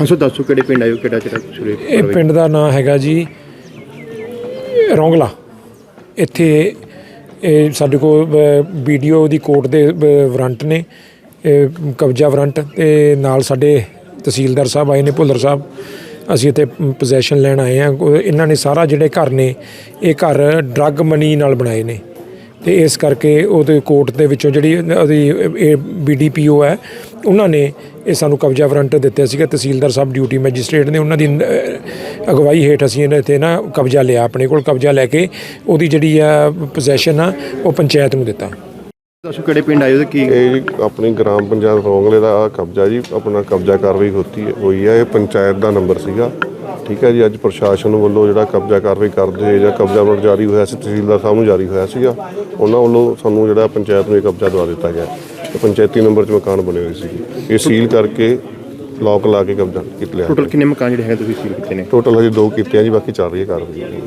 ਹਾਂ ਸੋ ਦੱਸੋ ਕਿਹੜੇ ਪਿੰਡ ਆਇਓ ਕਿਹੜਾ ਸੁਰੇ ਇਹ ਪਿੰਡ ਦਾ ਨਾਮ ਹੈਗਾ ਜੀ ਰੌਂਗਲਾ। ਇੱਥੇ ਇਹ ਸਾਡੇ ਕੋਲ ਵੀਡੀਓ ਦੀ ਕੋਰਟ ਦੇ ਵਾਰੰਟ ਨੇ ਇਹ ਕਬਜ਼ਾ ਵਾਰੰਟ ਤੇ ਨਾਲ ਸਾਡੇ ਤਹਿਸੀਲਦਾਰ ਸਾਹਿਬ ਆਏ ਨੇ ਭੁੱਲਰ ਸਾਹਿਬ। ਅਸੀਂ ਇੱਥੇ ਪੋਜੈਸ਼ਨ ਲੈਣ ਆਏ ਆ ਇਹਨਾਂ ਨੇ ਸਾਰਾ ਜਿਹੜੇ ਘਰ ਨੇ ਇਹ ਘਰ ਡਰੱਗ ਮਨੀ ਨਾਲ ਬਣਾਏ ਨੇ। ਤੇ ਇਸ ਕਰਕੇ ਉਹਦੇ ਕੋਰਟ ਦੇ ਵਿੱਚੋਂ ਜਿਹੜੀ ਉਹਦੀ ਇਹ ਬੀਡੀਪੀਓ ਹੈ ਉਹਨਾਂ ਨੇ ਇਹ ਸਾਨੂੰ ਕਬਜ਼ਾ ਵਾਰੰਟ ਦਿੱਤੇ ਸੀਗਾ। ਤਹਿਸੀਲਦਾਰ ਸਾਹਿਬ ਡਿਊਟੀ ਮੈਜਿਸਟ੍ਰੇਟ ਨੇ ਉਹਨਾਂ ਦੀ ਅਗਵਾਈ ਹੇਠ ਅਸੀਂ ਇਹਨਾਂ ਤੇ ਨਾ ਕਬਜ਼ਾ ਲਿਆ ਆਪਣੇ ਕੋਲ ਕਬਜ਼ਾ ਲੈ ਕੇ ਉਹਦੀ ਜਿਹੜੀ ਆ ਪੋਜੈਸ਼ਨ ਆ ਉਹ ਪੰਚਾਇਤ ਨੂੰ ਦਿੱਤਾ। ਦੱਸੋ ਕਿਹੜੇ ਪਿੰਡ ਆਇਓ ਤੇ ਕੀ ਇਹ ਆਪਣੀ ਗ੍ਰਾਮ ਪੰਚਾਇਤ ਰੋਂਗਲੇ ਦਾ ਆਹ ਕਬਜ਼ਾ ਜੀ ਆਪਣਾ ਕਬਜ਼ਾ ਕਾਰਵਾਈ ਹੋਤੀ ਹੈ ਹੋਈ ਹੈ ਇਹ ਪੰਚਾਇਤ ਦਾ ਨੰਬਰ ਸੀਗਾ। ਠੀਕ ਹੈ ਜੀ ਅੱਜ ਪ੍ਰਸ਼ਾਸਨ ਵੱਲੋਂ ਜਿਹੜਾ ਕਬਜ਼ਾ ਕਾਰਵਾਈ ਕਰਦੇ ਜਾਂ ਕਬਜ਼ਾ ਨੋਟ ਜਾਰੀ ਹੋਇਆ ਸੀ ਤਹਿਸੀਲਦਾਰ ਸਾਹਿਬ ਨੂੰ ਜਾਰੀ ਹੋਇਆ ਸੀਗਾ ਉਹਨਾਂ ਵੱਲੋਂ ਸਾਨੂੰ ਜਿਹੜਾ ਪੰਚਾਇਤ ਨੂੰ ਇਹ ਕਬਜ਼ਾ ਦਵਾ ਦਿੱਤਾ ਗਿਆ। ਤੇ ਪੰਚਾਇਤੀ ਨੰਬਰ 'ਚ ਮਕਾਨ ਬਣੇ ਹੋਏ ਸੀ ਇਹ ਸੀਲ ਕਰਕੇ ਲੋਕ ਲਾ ਕੇ ਕਬਜ਼ਾ ਕੀਤਾ ਲਿਆ। ਟੋਟਲ ਕਿੰਨੇ ਮਕਾਨ ਜਿਹੜੇ ਹੈ ਤੁਸੀਂ ਸੀਲ ਕੀਤੇ ਨੇ? ਟੋਟਲ ਹਜੇ ਦੋ ਕੀਤੇ ਆ ਜੀ ਬਾਕੀ ਚੱਲ ਰਹੀ ਹੈ ਕਾਰਵਾਈ।